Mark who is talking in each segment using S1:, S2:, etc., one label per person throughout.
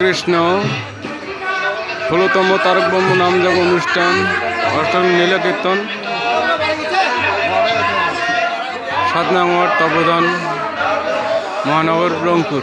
S1: কৃষ্ণ ষোলোতম তারক ব্রহ্ম নামযোগ অনুষ্ঠান অষ্টম নীলকীর্তন সাত নম্বর তপদান মহানগর রংপুর।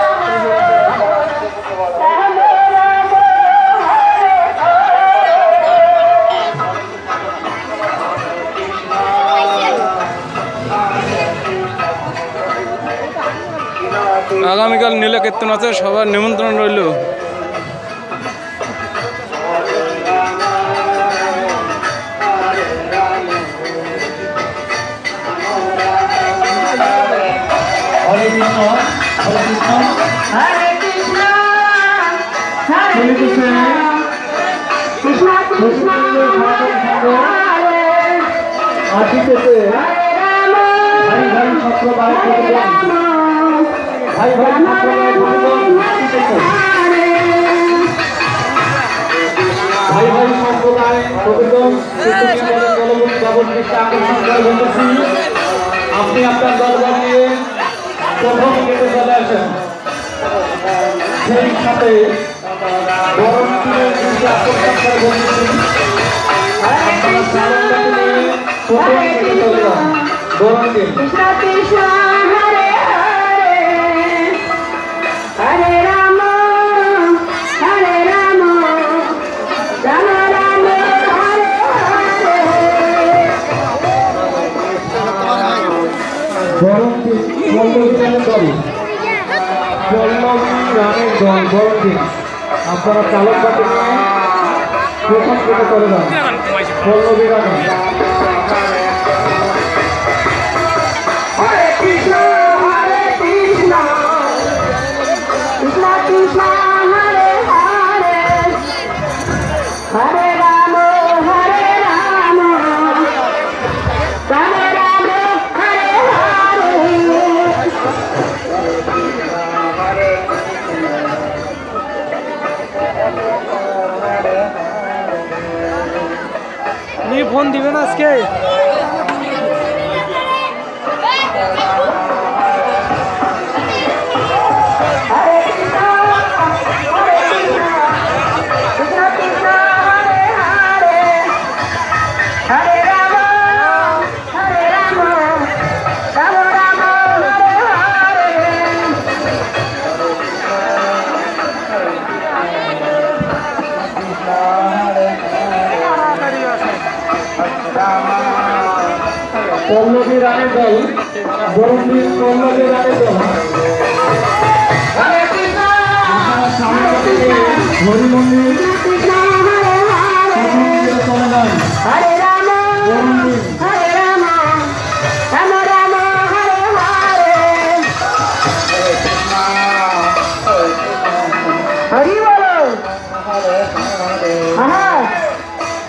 S1: আগামীকাল নীলা নীলকীর্তন আছে সবার নিমন্ত্রণ রইল।
S2: কৃষ্ণ হরে কৃষ্ণ।
S3: হরে কৃষ্ণ
S2: ভাই ভাই ভাই ভাই সম্প্রদায় আপনি আপনার দরবার নিয়ে প্রথম গেটে চলে আসেন সেই সাথে আপনারা চলে যান গরম দিন দল পল্লবী রানের দল গরম দিন আপনারা চালক নিয়ে প্রথম করে যান পল্লবী রানের ফোন দিবেন আজকে
S3: হরে
S2: পল্লবী রানের দল দিন পল্লবী রানের দল।
S3: হরে